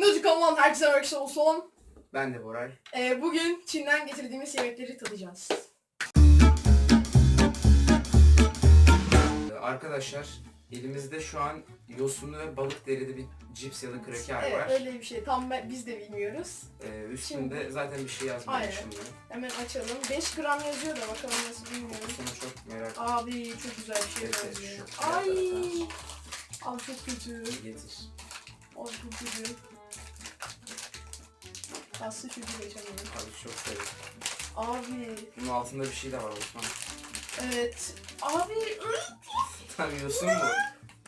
Nazi kanalından herkese merhaba olsun. Ben de Boray. Ee, bugün Çin'den getirdiğimiz yemekleri tadacağız. Ee, Arkadaşlar elimizde şu an yosunlu ve balık derili bir cips ya da kraker Evet var. öyle bir şey. Tam ben, biz de bilmiyoruz. Ee, üstünde zaten bir şey yazmıyor Aynen. şimdi. Hemen açalım. 5 gram yazıyor da bakalım nasıl bilmiyorum. Kokusunu çok merak Abi çok güzel bir şey Evet, benziyor. şu- Ay. Abi çok kötü. Getir. Abi çok kötü. Aslı çocuğu geçemiyorum. Abi çok severim. Abi. Bunun altında bir şey de var Osman. Evet. Abi. Tabii yosun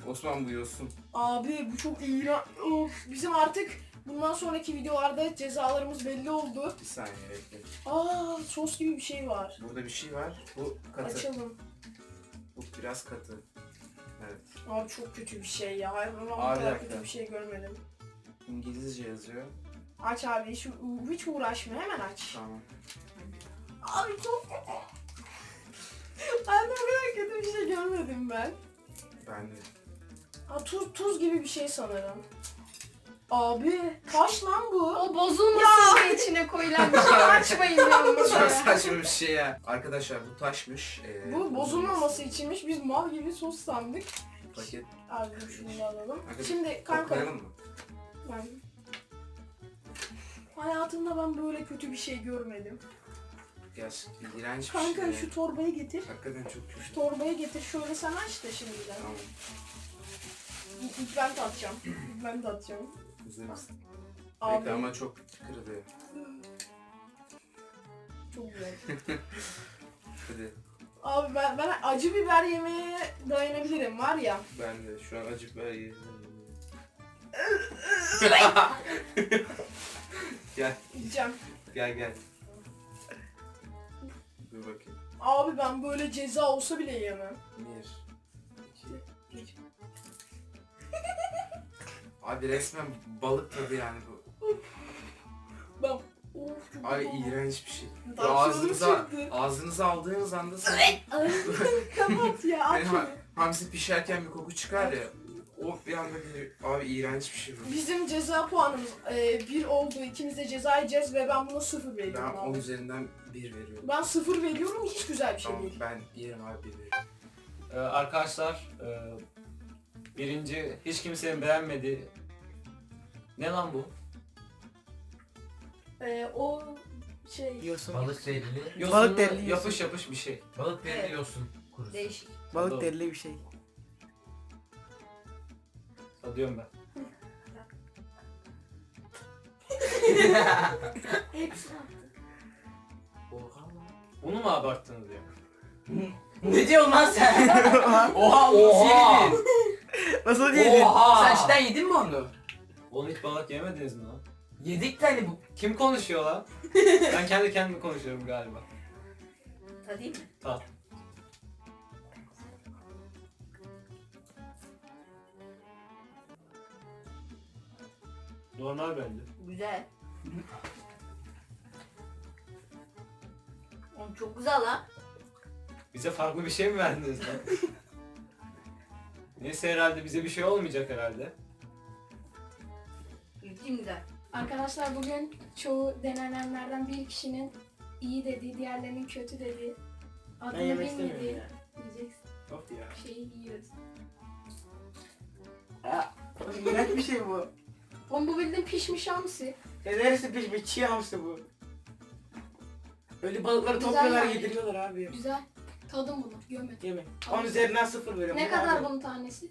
bu. Osman bu yosun. Abi bu çok iğrenç. Of. Bizim artık bundan sonraki videolarda cezalarımız belli oldu. Bir saniye bekle. Aa sos gibi bir şey var. Burada bir şey var. Bu katı. Açalım. Bu biraz katı. Evet. Abi çok kötü bir şey ya. Ben bu kadar kötü bir şey görmedim. İngilizce yazıyor. Aç abi hiç, hiç uğraşma hemen aç. Tamam. Abi çok kötü. Ben de bu kadar kötü bir şey görmedim ben. Ben de. Ha tuz, tuz gibi bir şey sanırım. Abi taş lan bu. O bozulmasın diye içine koyulan bir şey. Açmayın diyorum Çok mesela. saçma bir şey ya. Arkadaşlar bu taşmış. Ee, Bu bozulmaması içinmiş biz mal gibi sos sandık. Paket. Abi şunu da alalım. Arkadaşlar, Şimdi kanka Koklayalım mı? ben hayatımda ben böyle kötü bir şey görmedim. Gerçekten iğrenç bir Kanka şey. şu torbayı getir. Hakikaten çok Şu kötü. torbayı getir. Şöyle sen aç da şimdiden. Tamam. İlk, ilk ben tatacağım. İlk ben tatacağım. Güzel misin? Abi Bekle ama çok kırılıyor. çok güzel. Hadi. Abi ben, ben acı biber yemeye dayanabilirim var ya. Ben de şu an acı biber yedim. gel, Yiyeceğim. gel gel. Dur bakayım. Abi ben böyle ceza olsa bile yemem. Bir, iki. Abi resmen balık tadı yani bu. Ben of çok Abi kötü. iğrenç bir şey. Tansiyonum Ağzınıza, ağzınıza aldığınız anda sanki Kapat ya hani ha- hamsi pişerken bir koku çıkar ya. O bir anda bir abi iğrenç bir şey bu. Bizim ceza puanımız e, bir oldu. İkimiz de ceza yiyeceğiz ve ben buna sıfır Ben veriyorum 10 abi. üzerinden 1 veriyorum. Ben sıfır veriyorum hiç güzel bir şey Tamam değil. ben yerim abi 1 veriyorum. Ee, arkadaşlar e, birinci hiç kimsenin beğenmediği ne lan bu? E, o şey Yosun. Balık derili. Yosunlu Balık derili yapış yapış bir şey. Balık derili Evet. yosun kurusu. Değişik. Balık Doğru. derili bir şey. Tadıyorum ben. Hepsini Oha lan. Bunu mu abarttınız ya? Ne diyorsun lan sen? Oha Oha! Nasıl yedin? Oha! Sen cidden yedin mi onu? Oğlum hiç balık yemediniz mi lan? Yedik de hani bu. Kim konuşuyor lan? ben kendi kendime konuşuyorum galiba. Tadayım mı? Tat. Normal bence. Güzel. Oğlum çok güzel lan. Bize farklı bir şey mi verdiniz lan? Neyse herhalde bize bir şey olmayacak herhalde. Ciddi güzel. Arkadaşlar bugün çoğu denenenlerden bir kişinin iyi dediği, diğerlerinin kötü dediği, Ben adını yemek istemiyorum bilmediği ya. yiyeceksin. Of ya. şeyi yiyoruz. İğrenç bir şey bu. Oğlum bu bildiğin pişmiş hamsi. Ya neresi pişmiş çiğ hamsi bu. Öyle balıkları Güzel topluyorlar yani. yediriyorlar abi. Güzel. Tadım bunu. Gömün. Yeme. Onun üzerinden sıfır veriyorum. Ne Bu kadar abi. bunun tanesi?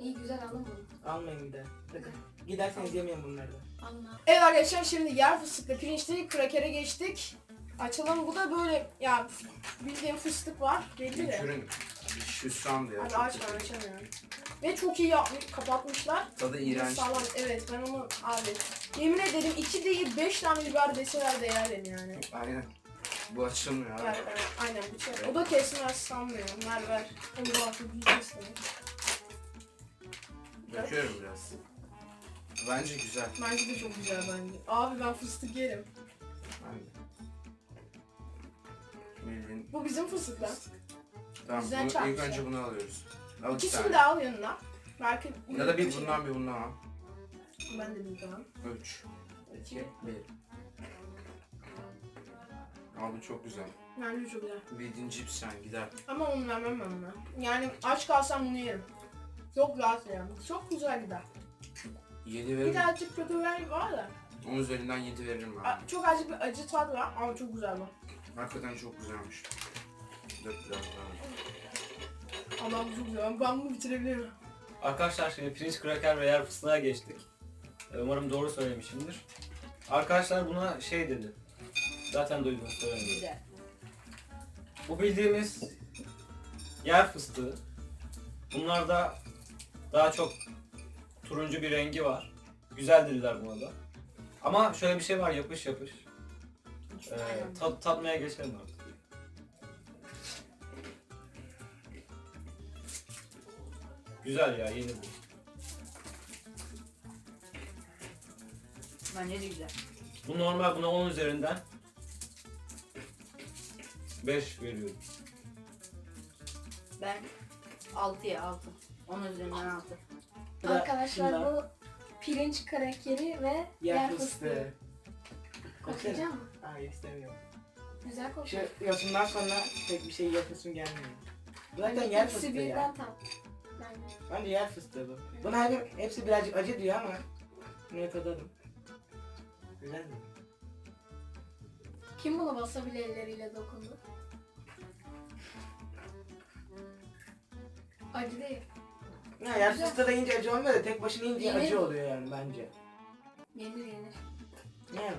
İyi güzel alın bunu. Almayın bir daha. Bakın. Giderseniz yemeyin bunlardan. Alın abi. Evet arkadaşlar şimdi yer fıstıklı pirinçli krakere geçtik. Açalım bu da böyle ya bildiğin fıstık var belli de. ürün şu şu anda ya. Hadi çok aç kötü. ben açamıyorum. Ve çok iyi yapmış, kapatmışlar. Tadı iğrenç. Sağlam. Evet ben onu abi. Yemin ederim iki değil beş tane biber deseler değerlen yani. Aynen. Bu açılmıyor abi. Ver, ver. Aynen bıçak. O da kesmez sanmıyorum. Ver ver. Onu da artık yiyeceksin. Döküyorum biraz. Bence güzel. Bence de çok güzel bence. Abi ben fıstık yerim. Ben de. Bildiğin Bu bizim fıstık lan. Tamam Güzel bunu, ilk çarpmışlar. önce bunu alıyoruz. Al iki İkisini tane. de al yanına. Belki Ya da bir bundan bir bundan al. Ben de bir zaman. 3, İki. 2, 1. Abi çok güzel. Bence çok güzel. Bildiğin cips yani gider. Ama onu vermem ben ona. Yani aç kalsam bunu yerim. Çok rahat yani. Çok güzel gider. 7 Bir veririm. de azıcık kötü renk var da. 10 üzerinden 7 veririm a- abi. Çok azıcık bir acı tat var ama çok güzel bu. Hakikaten çok güzelmiş. Dört biraz daha. Allah'ım çok güzel. Ben bunu bitirebilirim. Arkadaşlar şimdi pirinç kraker ve yer fıstığa geçtik. Ee, Umarım doğru söylemişimdir. Arkadaşlar buna şey dedi. Zaten duydunuz. Güzel. Bu bildiğimiz yer fıstığı. Bunlarda daha çok turuncu bir rengi var. Güzel dediler buna da. Ama şöyle bir şey var yapış yapış. Ee, tat, tatmaya geçelim artık. Güzel ya yeni bu. Bence de güzel. Bu normal buna 10 üzerinden 5 veriyorum. Ben 6'ya 6. 10 üzerinden 6. Bu da Arkadaşlar bu pirinç krakeri ve Yer fıstığı. Koklayacak mı? Hayır istemiyorum. Güzel kokuyor. Şu yosundan sonra pek bir şey yapasım gelmiyor. Zaten Bence yer ikisi fıstığı ya. birden tat. Bence. Yer fıstığı bu. Buna hep, hepsi birazcık acı diyor ama ne tadalım. Güzel mi? Kim bunu wasabi elleriyle dokundu? Acı değil. Ya yer Güzel. fıstığı da yiyince acı olmuyor da tek başına yiyince Yenir. acı oluyor yani bence. Yenir yenir. Yani.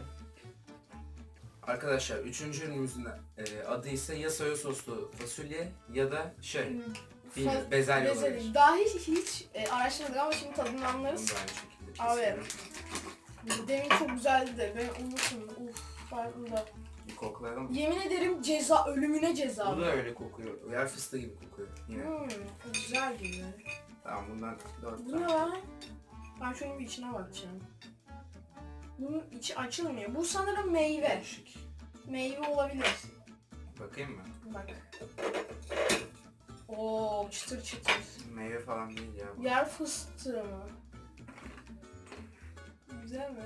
Arkadaşlar üçüncü ürünümüzün e, adı ise ya soya soslu fasulye ya da şey Fa- bezelye Bezelye. olabilir. Daha hiç, hiç e, araştırmadık ama şimdi tadını Bunu da anlarız. aynı şekilde Abi. kesiyorum. Demin çok güzeldi de ben unuttum. Uf farkında. Bir koklayalım. Yemin ederim ceza, ölümüne ceza. Bu da öyle kokuyor. Yer fıstığı gibi kokuyor yine. Hmm, güzel gibi. Tamam bundan 4 Bu ne tane. lan? Ben şunun bir içine bakacağım. Bunun içi açılmıyor. Bu sanırım meyve. Değişik. Meyve olabilir. Bakayım mı? Bak. Oo çıtır çıtır. Meyve falan değil ya bu. Yer fıstığı mı? Güzel mi?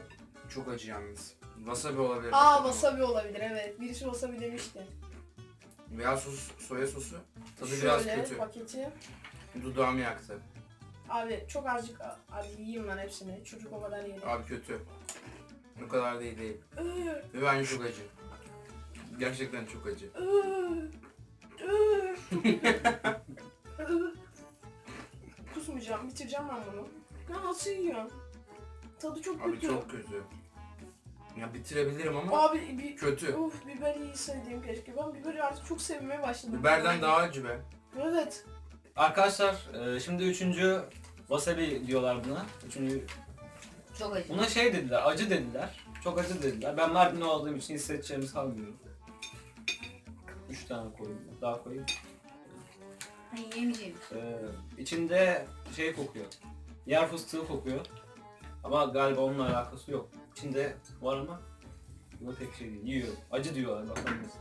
Çok acı yalnız. Wasabi olabilir. Aa wasabi olabilir evet. Birisi wasabi demişti. Veya sos, soya sosu. Tadı biraz Şöyle kötü. paketi. Dudağımı yaktı. Abi çok azıcık abi yiyeyim ben hepsini. Çocuk o kadar yedi. Abi kötü. O kadar değil değil. Ve bence çok acı. Gerçekten çok acı. ıı. Kusmayacağım, bitireceğim ben bunu. Ya nasıl yiyorum? Tadı çok Abi kötü. çok kötü. Ya bitirebilirim ama Abi bir kötü. Uf biber iyi sevdiğim keşke. Ben biberi artık çok sevmeye başladım. Biberden daha acı be. Evet. Arkadaşlar e, şimdi üçüncü wasabi diyorlar buna. Üçüncü Çok acı. Buna şey dediler, acı dediler. Çok acı dediler. Ben Mardinli olduğum için hissedeceğimi sanmıyorum. Üç tane koyayım. Daha koyayım. Hani yemeyeceğim. Ee, içinde şey kokuyor. Yer fıstığı kokuyor. Ama galiba onunla alakası yok. İçinde var ama bu tek şey değil. Yiyorum. Acı diyorlar. Bakalım nasıl.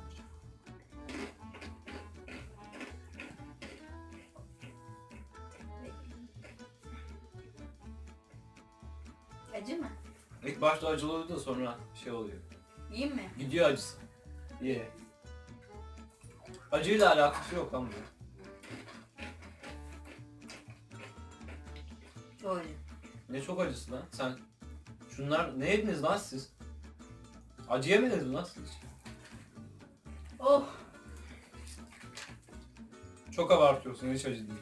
Acı mı? İlk başta acılı oluyor da sonra şey oluyor. Yiyeyim mi? Gidiyor acısı. Ye. Acıyla alakası yok ama. Çok acı. Ne çok acısı lan. Sen şunlar ne yediniz lan siz? Acı yemediniz mi lan siz? Oh. Çok abartıyorsun hiç acı değil.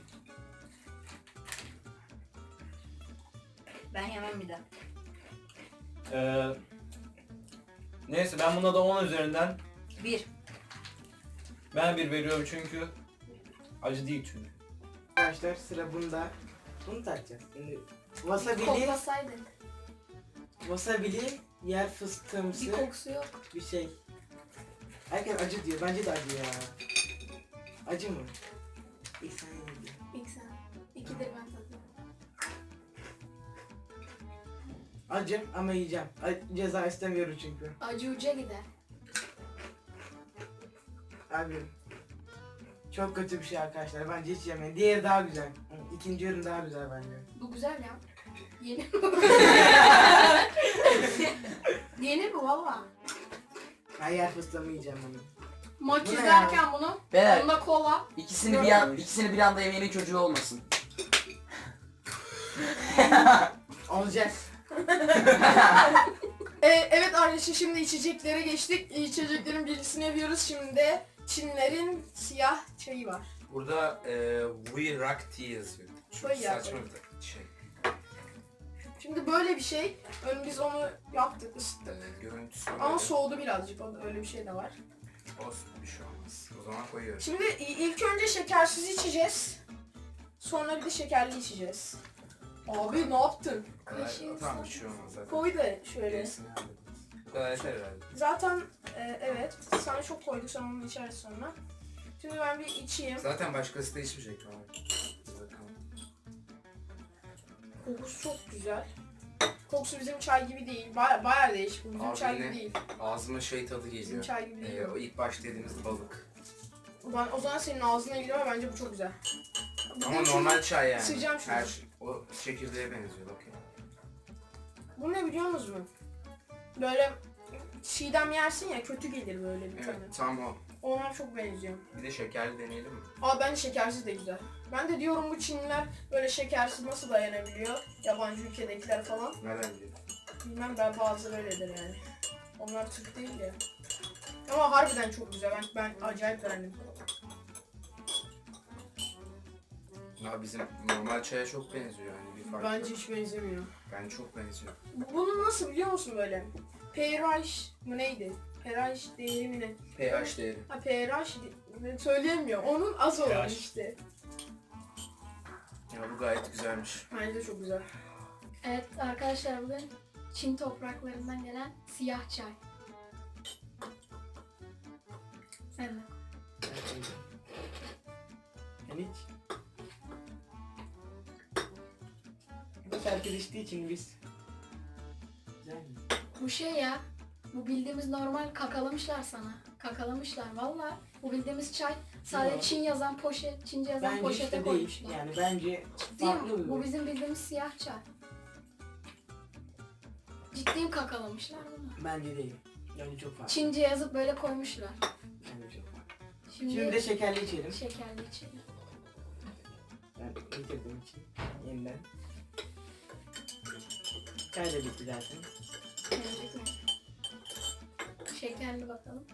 Ben yemem bir daha. Ee, neyse ben buna da 10 üzerinden Bir. ben bir veriyorum çünkü acı değil çünkü. Arkadaşlar sıra bunda. Bunu takacağız. Şimdi wasabili, Koklasaydın. wasabili yer Bir fıstığımsı kokusu yok. bir şey. Herkes acı diyor. Bence de acı ya. Acı mı? İlk sen yedin. İlk sen. İkidir ben tadım. Acı ama yiyeceğim. A- ceza istemiyorum çünkü. Acı uca gider. Abi. Çok kötü bir şey arkadaşlar. Bence hiç yemeyin. Diğeri daha güzel. İkinci ürün daha güzel bence. Bu güzel ya. Yeni Yeni bu valla. Ben yer fıstığımı yiyeceğim onu. Maç Bu ne izlerken bunu. Beyler Onda kola. ikisini bir, an, ikisini bir anda yemeyenin çocuğu olmasın. Olacağız. Ee, evet arkadaşlar şimdi içeceklere geçtik. İçeceklerin birisini yapıyoruz. Şimdi de Çinlerin siyah çayı var. Burada e, We Rock Tea yazıyor. Çok saçma bir şey. Şimdi böyle bir şey. Ön biz onu yaptık, E, ısıttık. görüntüsü Ama böyle. soğudu birazcık. o- Öyle bir şey de var. Olsun bir şey olmaz. O zaman koyuyoruz. Şimdi ilk önce şekersiz içeceğiz. Sonra bir de şekerli içeceğiz. Abi ne yaptın? Kadar- Tamam bir şey olmaz zaten. Koy da şöyle. Gerisini hallederiz. Bu kadar yeter herhalde. Zaten e, evet sana çok koyduk sen onu içeriz sonra. Şimdi ben bir içeyim. Zaten başkası da içmeyecek bakalım. Kokusu çok güzel. Kokusu bizim çay gibi değil. Baya, bayağı değişik. Bu bizim Abi çay ne? gibi değil. Ağzıma şey tadı Bizim geliyor. çay gibi değil. Ee, o ilk başta yediğimiz balık. Ben, o zaman senin ağzına geliyor ama bence bu çok güzel. Bir Ama şimdi- normal çay yani. Sıcağım şunu. Her şey, o çekirdeğe benziyor ya. Bu ne biliyor musunuz? Böyle çiğdem yersin ya kötü gelir böyle bir tane. Evet tam o. Ona çok benziyor. Bir de şekerli deneyelim mi? Aa bence şekersiz de güzel. Ben de diyorum bu Çinliler böyle şekersiz nasıl dayanabiliyor? Yabancı ülkedekiler falan. Nereden diyor? Bilmem ben bazıları öyledir yani. Onlar Türk değil ya. Ama harbiden çok güzel. Ben, ben acayip beğendim. Ya bizim normal çaya çok benziyor yani bir fark Bence yok. hiç benzemiyor. Bence çok benziyor. Bu- Bunu nasıl biliyor musun böyle? pH mı neydi? pH değeri mi ne? pH değeri. Ha pH de- söyleyemiyor. Onun az olan pH. işte. Ya bu gayet güzelmiş. Bence de çok güzel. Evet arkadaşlar bugün Çin topraklarından gelen siyah çay. Evet. Sen Bu herkes içtiği için biz. Güzel mi? Bu şey ya. Bu bildiğimiz normal kakalamışlar sana. Kakalamışlar valla. Bu bildiğimiz çay. Sadece Yok. Çin yazan poşet, Çince yazan Bence poşete de değil. koymuşlar. Yani bence Ciddiyim. farklı bir Bu bizim bildiğimiz siyah çay. Ciddiyim kakalamışlar bunu. Bence değil. Bence çok farklı. Çince yazıp böyle koymuşlar. Bence çok farklı. Şimdi, Şimdi de şekerli içelim. şekerli içelim. Ben bitirdim için. Yeniden. Çay da bitti zaten. Şekerli bakalım.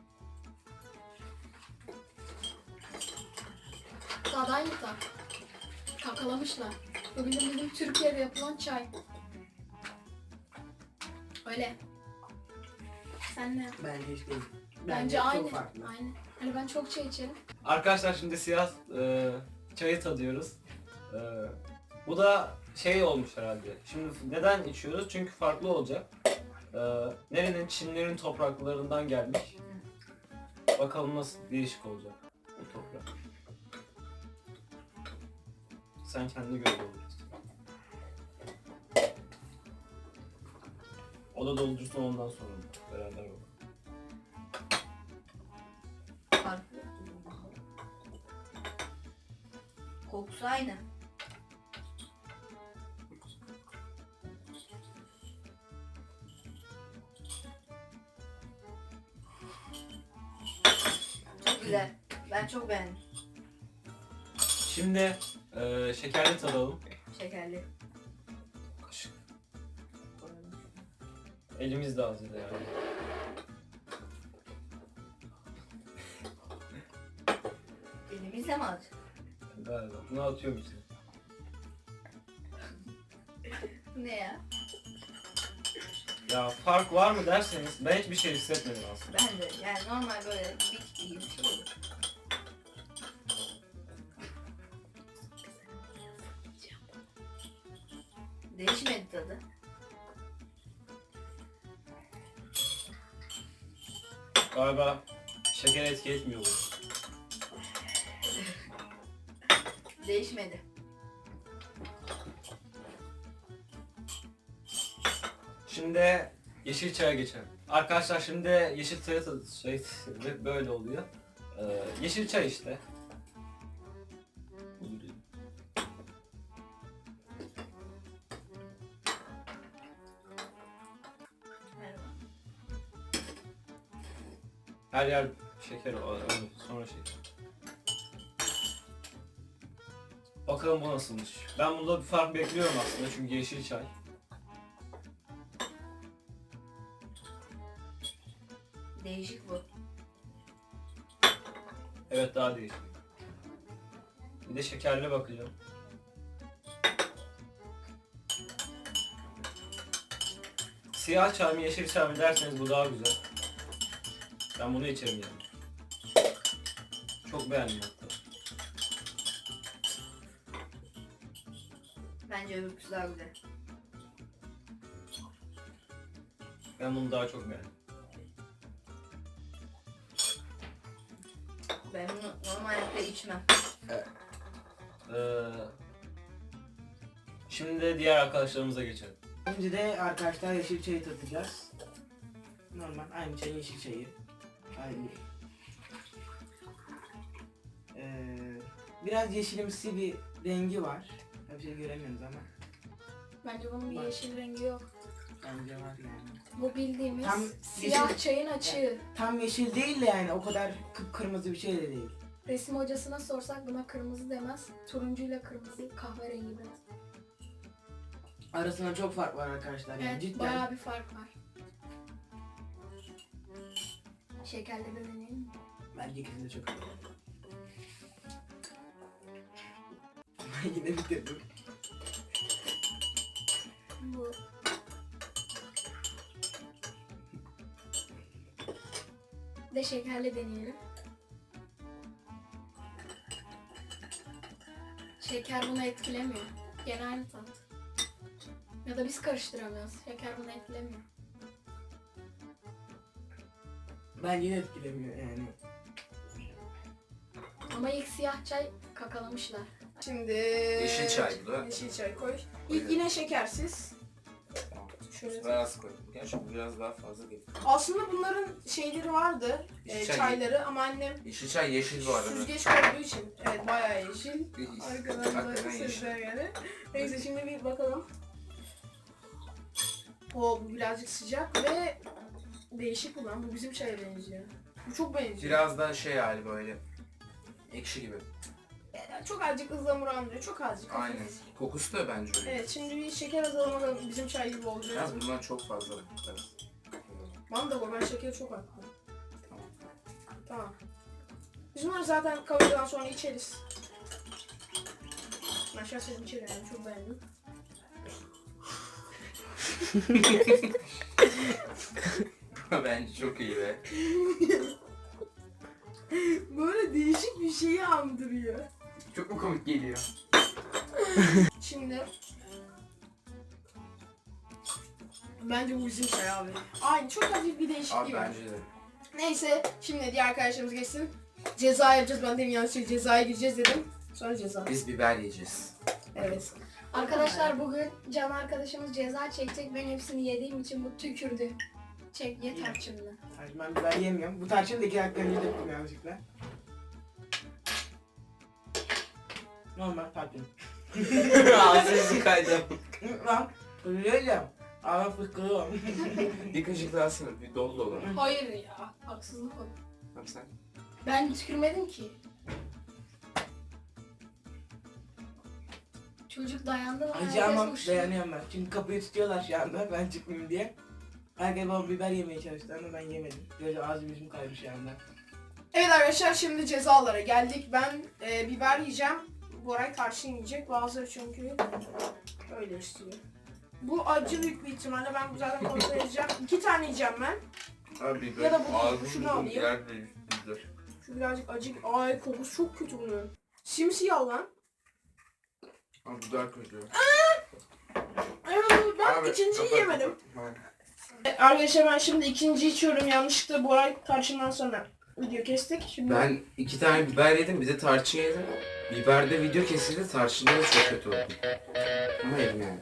Tat. Kakalamışlar. Bu bizim, bizim Türkiye'de yapılan çay. Öyle. Sen ne? Bence hiç değil. Bence, çok aynı. farklı. Aynı. Hani ben çok çay içerim. Arkadaşlar şimdi siyah e, çayı tadıyoruz. E, bu da şey olmuş herhalde. Şimdi neden içiyoruz? Çünkü farklı olacak. E, nerenin? Çinlerin topraklarından gelmiş. Bakalım nasıl değişik olacak bu toprak. Sen kendi göre dolduruyorsun. O da doldursun ondan sonra beraber. Farklı. Kokusu aynı. Güzel. Ben çok beğendim. Şimdi e, şekerli tadalım. Şekerli. Kaşık. Elimiz de hazır yani. Elimizle mi alacak? Galiba. Bunu atıyorum size. Bu ne ya? Ya fark var mı derseniz ben hiçbir şey hissetmedim aslında. Ben de yani normal böyle bitki gibi bir şey olur. Değişmedi tadı. Galiba şeker etki etmiyor bu. Değişmedi. Şimdi Yeşilçay'a geçelim. Arkadaşlar şimdi yeşil Yeşilçay'a şey, böyle oluyor. Ee, Yeşilçay işte. Her yer şeker sonra şeker. Bakalım bu nasılmış. Ben bunda bir fark bekliyorum aslında çünkü yeşil çay. Değişik bu. Evet daha değişik. Bir de şekerli bakacağım. Siyah çay mı yeşil çay mı derseniz bu daha güzel. Ben bunu içerim yani. Çok beğendim hatta. Bence öbürküsü daha güzel. Ben bunu daha çok beğendim. Ben bunu normal hayatta içmem. Ee, şimdi de diğer arkadaşlarımıza geçelim. Önce de arkadaşlar yeşil çayı tatacağız. Normal aynı çayın yeşil çayı. Aynı. Ee, biraz yeşilimsi bir rengi var. Tabii şey göremiyoruz ama Bence bunun bir Bak. yeşil rengi yok. Bence var yani. Bu bildiğimiz Tam siyah yeşil- çayın açığı. Tam yeşil değil de yani o kadar kıpkırmızı bir şey de değil. Resim hocasına sorsak buna kırmızı demez. Turuncuyla kırmızı kahverengi demez. Arasında çok fark var arkadaşlar yani Evet cidden. bayağı bir fark var. Şekerli de deneyelim mi? Bence ikisi de çok iyi. Ben yine bitirdim. Bu. De şekerli deneyelim. Şeker bunu etkilemiyor. Gene aynı tat. Ya da biz karıştıramıyoruz. Şeker bunu etkilemiyor. Bence yine etkilemiyor yani. Ama ilk siyah çay kakalamışlar. Şimdi Yeşil çay bu da. Yeşil çay koy. İlk yine şekersiz. Şöyle. Ben az koydum. Gerçi bu biraz daha fazla değil. Aslında bunların şeyleri vardı. Yeşil e, çay- çayları ama annem Yeşil çay yeşil bu arada. süzgeç koyduğu için. Evet bayağı yeşil. Bir- Arkadan Hakikaten da yeşil. yani. Neyse şimdi bir bakalım. O bu birazcık sıcak ve değişik bu lan. Bu bizim çaya benziyor. Bu çok benziyor. Biraz daha şey hali böyle. Ekşi gibi. Yani çok azıcık ıhlamur andırıyor. Çok azıcık. hafif. Aynen. Kokusu da bence öyle. Evet şimdi bir şeker azalımı da bizim çay gibi olacak. Yalnız bundan çok fazla. da var. Ben şekeri çok attım. Tamam. Tamam. Biz bunları zaten kavgadan sonra içeriz. Ben şahsen içerim yani. Çok beğendim. bence çok iyi be. Böyle değişik bir şeyi andırıyor. Çok mu komik geliyor? Şimdi Bence bu bizim çay abi. Aynı çok hafif bir değişikliği Abi var. bence de. Neyse şimdi diğer arkadaşlarımız geçsin. Ceza yapacağız. Ben demin yanlış şey cezaya gireceğiz dedim. Sonra ceza. Biz biber yiyeceğiz. Evet. Arkadaşlar bugün Can arkadaşımız ceza çekecek. Ben hepsini yediğim için bu tükürdü. Çek ye tarçınlı. Tarçın ben biber yemiyorum. Bu tarçını da iki dakika önce döktüm yanlışlıkla. Normal tarçın. Ağzınızı kaydım. Hı, Lan öyle Ağzım fıskırıyor. Bir kaşık daha alsana. Bir dolu dolu. Hayır ya. Haksızlık oldu. Bak sen. Ben tükürmedim ki. Çocuk dayandı lan. Acı ama herkes uçtu. dayanıyorum ben. Çünkü kapıyı tutuyorlar şu anda ben çıkmayayım diye. Herkes bana biber yemeye çalıştı ama ben yemedim. Böyle ağzım yüzüm kaydı şu anda. Evet arkadaşlar şimdi cezalara geldik. Ben e, biber yiyeceğim. Boray tarçın yiyecek. Bazıları çünkü öyle istiyor. Bu acı büyük bir ihtimalle. Ben bu zaten kontrol edeceğim. İki tane yiyeceğim ben. Abi. Ya da bu- ağzım şunu alayım. Şu birazcık acı. Ay kokusu çok kötü bunun. Simsiyah lan. Abi bu daha kötü. Ay, Ben Abi, ikinciyi yemedim. Arkadaşlar ben şimdi ikinci içiyorum. Yanlışlıkla Boray tarçından sonra video kestik. Şimdi Ben iki tane biber yedim bir de tarçın yedim. Biberde video kesildi tarçında da çok kötü oldu. Ama yedim yani.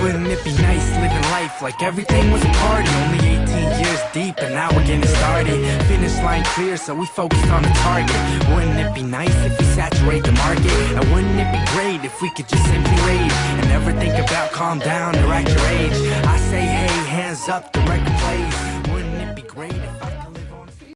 Wouldn't it be nice living life like everything was a party? Only 18 years deep and now we're getting started. Finish line clear, so we focused on the target. Wouldn't it be nice if we saturate the market? And wouldn't it be great if we could just simply rage and never think about calm down or act your age? I say, hey, up the right way. Wouldn't it be great if I